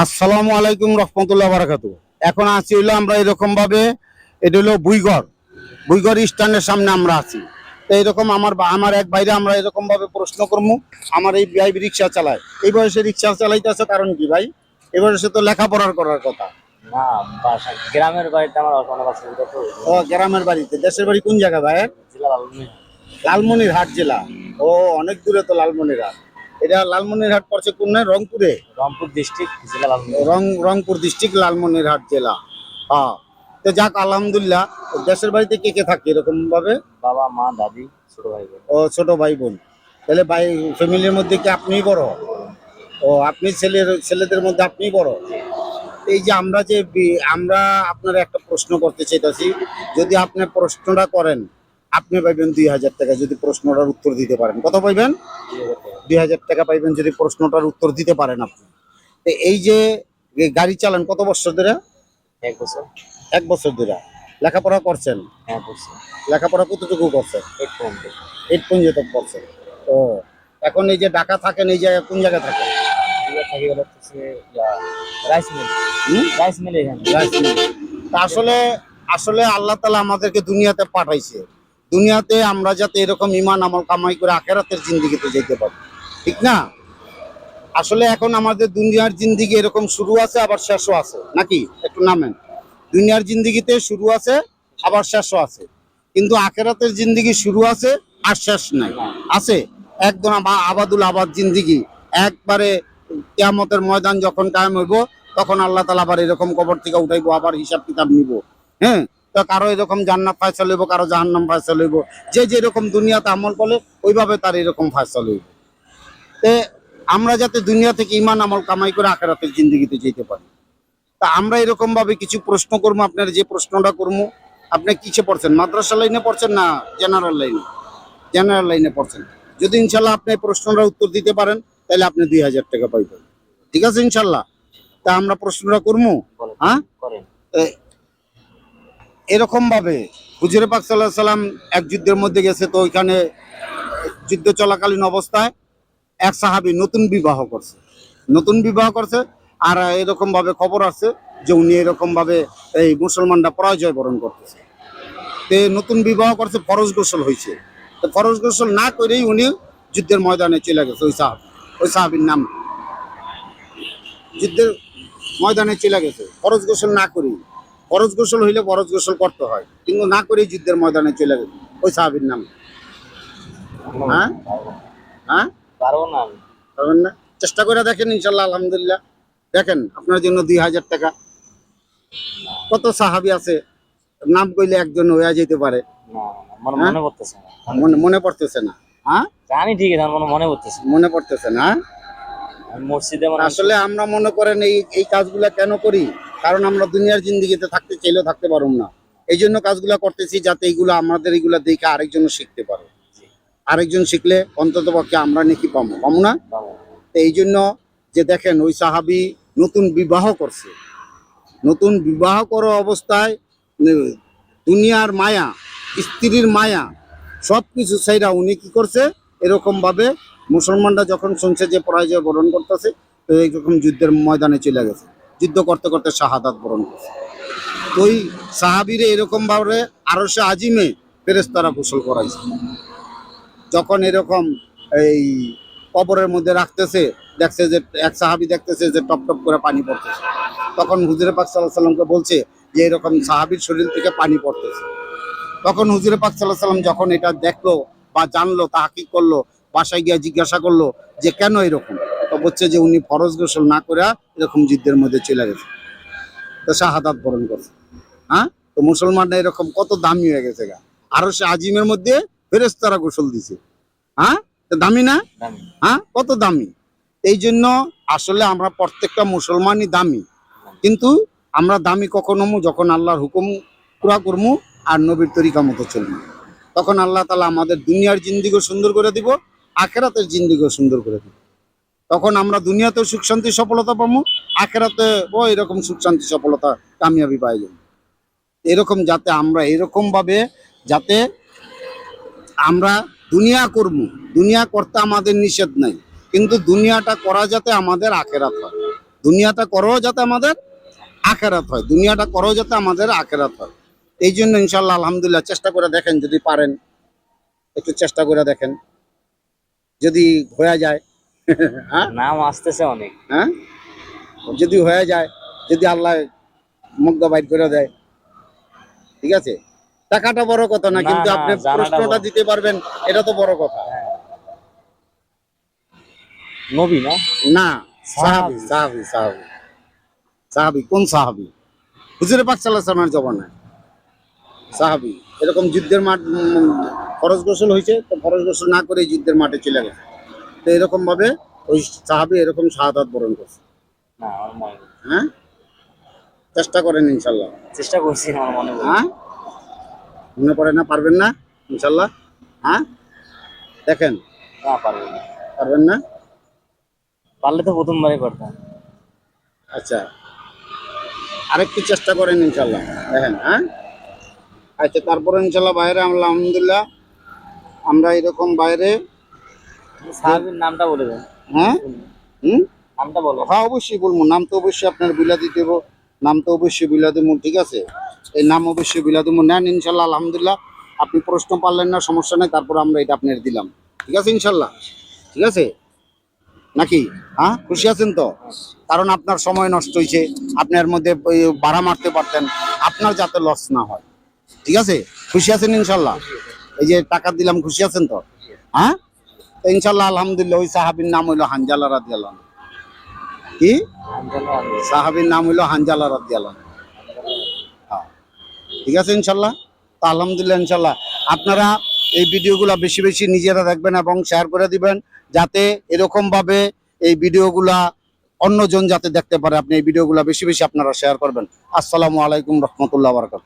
আসসালামু আলাইকুম রহমতুল্লাহ বারাকাতু। এখন আছি হইল আমরা এরকম ভাবে এটা হলো বুইগড় বুইগড় স্ট্যান্ডের সামনে আমরা আছি। তো এরকম আমার আমার এক ভাইরে আমরা এরকম ভাবে প্রশ্ন করব আমার এই ভাই রিক্সা চালায়। এই বয়সে রিক্সা চালাইতেছে কারণ কি ভাই? এই বয়সে তো লেখাপড়ার করার কথা। গ্রামের বাড়িতে আমার ও গ্রামের বাড়িতে। দেশের বাড়ি কোন জায়গা ভাই? জেলা লালমনিরহাট জেলা। ও অনেক দূরে তো লালমনিরহাট। এটা লালমনিরহাট পড়ছে কোন নয়? রংপুরে? রংপুর ডিস্ট্রিক্ট জেলা রং রংপুর ডিস্ট্রিক্ট লালমনিরহাট জেলা। হ্যাঁ তো যাক আলহামদুলিল্লাহ। দেশের বাড়িতে কে কে থাকে এরকম ভাবে বাবা মা দাদি ছোট ভাই বোন। ও ছোট ভাই বোন। তাহলে ভাই ফ্যামিলির মধ্যে কি আপনিই বড়? ও আপনি ছেলের ছেলেদের মধ্যে আপনিই বড়? এই যে আমরা যে আমরা আপনার একটা প্রশ্ন করতে চাইতেছি। যদি আপনি প্রশ্নটা করেন আপনি পাইবেন দুই হাজার টাকা যদি প্রশ্নটার উত্তর দিতে পারেন। কত পাইবেন? দুই হাজার টাকা পাইবেন যদি প্রশ্নটার উত্তর দিতে পারেন আপনি। তো এই যে গাড়ি চালান কত বছর ধরে? এক বছর। এক বছর ধরে। লেখাপড়া করছেন? লেখাপড়া কতটুকু করছেন? এইট পর্যন্ত করছেন। ও এখন এই যে ঢাকা থাকেন এই জায়গায় কোন জায়গায় থাকেন? আসলে আসলে আল্লাহ তালা আমাদেরকে দুনিয়াতে পাঠাইছে। দুনিয়াতে আমরা যাতে এরকম ইমান আমল কামাই করে আখেরাতের জিন্দিগিতে যেতে পারি। ঠিক না? আসলে এখন আমাদের দুনিয়ার জিন্দিগি এরকম শুরু আছে, আবার শেষও আছে। নাকি? একটু নামেন। দুনিয়ার জিন্দিগিতে শুরু আছে, আবার শেষও আছে। কিন্তু আখেরাতের জিন্দিগি শুরু আছে, আর শেষ নাই। আছে? একদম আবাদুল আবাদ জিন্দিগি। একবারে কেয়ামতের ময়দান যখন কায়েম হইব, তখন আল্লাহ তালা আবার এরকম কবর থেকে উঠাইবো, আবার হিসাব কিতাব নিব। হ্যাঁ? তো কারও এরকম জান্নাত ফায়সা লইব কারও জাহান্নাম ফায়সা লইব যে যেরকম দুনিয়াতে আমল করলে ওইভাবে তার এরকম ফায়সা লইব তে আমরা যাতে দুনিয়া থেকে ইমান আমল কামাই করে আখেরাতের জিন্দগিতে যেতে পারি। তা আমরা এরকম ভাবে কিছু প্রশ্ন করব আপনার যে প্রশ্নটা করব আপনি কিসে পড়ছেন? মাদ্রাসা লাইনে পড়ছেন না জেনারেল লাইনে? জেনারেল লাইনে পড়ছেন। যদি ইনশাল্লাহ আপনি এই প্রশ্নটার উত্তর দিতে পারেন তাহলে আপনি দুই হাজার টাকা পাইবেন। ঠিক আছে ইনশাল্লাহ? তা আমরা প্রশ্নটা করব? হ্যাঁ? করেন এরকম ভাবে হুজুরে পাক সাল্লাহ সাল্লাম এক যুদ্ধের মধ্যে গেছে, তো ওইখানে যুদ্ধ চলাকালীন অবস্থায় এক সাহাবি নতুন বিবাহ করছে। নতুন বিবাহ করছে আর এরকম ভাবে খবর আছে যে উনি এরকম ভাবে এই মুসলমানরা পরাজয় বরণ করতেছে। তে নতুন বিবাহ করছে, ফরজ গোসল হয়েছে তো ফরজ গোসল না করেই উনি যুদ্ধের ময়দানে চলে গেছে, ওই সাহাব। ওই সাহাবির নাম। যুদ্ধের ময়দানে চলে গেছে, ফরজ গোসল না করেই। ফরজ গোসল হইলে ফরজ গোসল করতে হয়। কিন্তু না করেই যুদ্ধের ময়দানে চলে গেছে। ওই সাহাবির নাম। হ্যাঁ? হ্যাঁ? পারবেন না। চেষ্টা করে দেখেন ইনশাল্লাহ আলহামদুলিল্লাহ। দেখেন আপনার জন্য দুই হাজার টাকা। কত সাহাবি আছে? নাম কইলে একজন হয়ে যেতে পারে? মনে পড়তেছে না। পড়তেছে না। হ্যাঁ? জানি ঠিক আছে মনে পড়তেছে না। মনে পড়তেছে না? আমি মসজিদে আসলে আমরা মনে করেন এই এই কাজগুলা কেন করি? কারণ আমরা দুনিয়ার জিন্দিগিতে থাকতে চাইলেও থাকতে পারুম না। এই জন্য কাজগুলা করতেছি যাতে এইগুলো আমাদের এইগুলা দেখে আরেকজন শিখতে পারে। আরেকজন শিখলে অন্তত পক্ষে আমরা নাকি পাবো পাবো না? তো এই জন্য যে দেখেন, ওই সাহাবি নতুন বিবাহ করছে। নতুন বিবাহ করা অবস্থায় দুনিয়ার মায়া, স্ত্রীর মায়া সব কিছু সেইরা উনি কি করছে? এরকম ভাবে মুসলমানরা যখন শুনছে যে পরাজয় বরণ করতেছে, তো এইরকম যুদ্ধের ময়দানে চলে গেছে। যুদ্ধ করতে করতে শাহাদাত বরণ করছে। তো ওই সাহাবিরে এরকম ভাবে আরও সে আজিমে ফেরেস্তারা গোসল করাইছে। যখন এরকম এই কবরের মধ্যে রাখতেছে, দেখছে যে এক সাহাবি দেখতেছে যে টপ টপ করে পানি পড়তেছে। তখন হুজুরে পাক সাল্লাহ সাল্লামকে বলছে যে এরকম সাহাবির শরীর থেকে পানি পড়তেছে। তখন হুজুরে পাক সাল্লাহ সাল্লাম যখন এটা দেখল বা জানলো তা কি করল, বাসায় গিয়ে জিজ্ঞাসা করল যে কেন এরকম? বলছে যে উনি ফরজ গোসল না করে এরকম যুদ্ধের মধ্যে চলে গেছে। তো শাহাদাত বরণ করছে। হ্যাঁ? তো মুসলমানরা এরকম কত দামি হয়ে গেছে গা। আরও সে আজিমের মধ্যে ফেরেস্তারা গোসল দিছে। হ্যাঁ? দামি না? হ্যাঁ? কত দামি। এই জন্য আসলে আমরা প্রত্যেকটা মুসলমানই দামি। কিন্তু আমরা দামি কখন যখন আল্লাহর হুকুম পুরা করমু আর নবীর তরিকা মতো চলবো তখন আল্লাহ তালা আমাদের দুনিয়ার জিন্দিগো সুন্দর করে দিব আখেরাতের জিন্দিগো সুন্দর করে দিব। তখন আমরা দুনিয়াতেও সুখ, শান্তি, সফলতা পাবো আখেরাতে, ও, এরকম সুখ, শান্তি, সফলতা কামিয়াবি পাই যাব। এরকম যাতে আমরা এরকম ভাবে যাতে আমরা দুনিয়া করব দুনিয়া করতে আমাদের নিষেধ নাই, কিন্তু দুনিয়াটা করা যাতে আমাদের আখেরাত হয়। দুনিয়াটা করো যাতে আমাদের আখেরাত হয়। দুনিয়াটা করো যাতে আমাদের আখেরাত হয়। এই জন্য ইনশাল্লাহ আলহামদুলিল্লাহ, চেষ্টা করে দেখেন যদি পারেন। একটু চেষ্টা করে দেখেন। যদি হয়ে যায় নাম আসতেছে অনেক। হ্যাঁ? যদি হয়ে যায় যদি আল্লাহ মুগ্ধ বাইট করে দেয়। ঠিক আছে? টাকাটা বড় কথা না কিন্তু আপনি প্রশ্নটা দিতে পারবেন এটা তো বড় কথা। নবী না? না সাহাবি সাহাবি। সাহাবি সাহাবি। কোন সাহাবি? হুজুরে পাক সাল্লাহ সাল্লামের জবানায় সাহাবি এরকম যুদ্ধের মাঠ ফরজ গোসল হয়েছে তো ফরজ গোসল না করে যুদ্ধের মাঠে চলে গেছে। তো এরকম ভাবে ওই সাহাবি এরকম শাহাদাত বরণ করছে। হ্যাঁ? চেষ্টা করেন ইনশাল্লাহ। চেষ্টা করছি আমার মনে হ্যাঁ? মনে পড়ে না পারবেন না ইনশাল্লাহ। হ্যাঁ? দেখেন। না পারব না। পারবেন না? পারলে তো প্রথমবারই করতাম। আচ্ছা। আরেকটু চেষ্টা করেন ইনশাল্লাহ। দেখেন হ্যাঁ? আচ্ছা তারপরে ইনশাল্লাহ বাইরে আমরা আলহামদুলিল্লাহ আমরা এরকম বাইরে সাহাবির নামটা বলে দেন। হ্যাঁ? হুম? নামটা বলো। হ্যাঁ অবশ্যই বলব। নাম তো অবশ্যই আপনার বিলাদি দেব। নাম তো অবশ্যই বিলাদি দেবো ঠিক আছে? এই নাম অবশ্যই নেন ইনশাল্লাহ আলহামদুলিল্লাহ। আপনি প্রশ্ন পারলেন না সমস্যা নেই তারপর আমরা এটা আপনার দিলাম। ঠিক আছে ইনশাল্লাহ? ঠিক আছে? নাকি? হ্যাঁ খুশি আছেন তো? কারণ আপনার সময় নষ্ট হয়েছে। আপনার মধ্যে ভাড়া মারতে পারতেন। আপনার যাতে লস না হয়। ঠিক আছে? খুশি আছেন ইনশাল্লাহ? এই যে টাকা দিলাম খুশি আছেন তো? হ্যাঁ? ইনশাল্লাহ, আলহামদুলিল্লাহ, ওই সাহাবির নাম হইল হানজালা রাদিয়াল্লাহু আনহু। কি সাহাবির নাম হইল হানজালা রাদিয়াল্লাহু আনহু। হ্যাঁ। ঠিক আছে, ইনশাল্লাহ তা আলহামদুলিল্লাহ, ইনশাল্লাহ আপনারা এই ভিডিওগুলো বেশি বেশি নিজেরা দেখবেন এবং শেয়ার করে দিবেন, যাতে এরকম ভাবে এই ভিডিওগুলা অন্যজন যাতে দেখতে পারে আপনি এই ভিডিওগুলো বেশি বেশি আপনারা শেয়ার করবেন আসসালামু আলাইকুম রহমতুল্লাহ বারকাত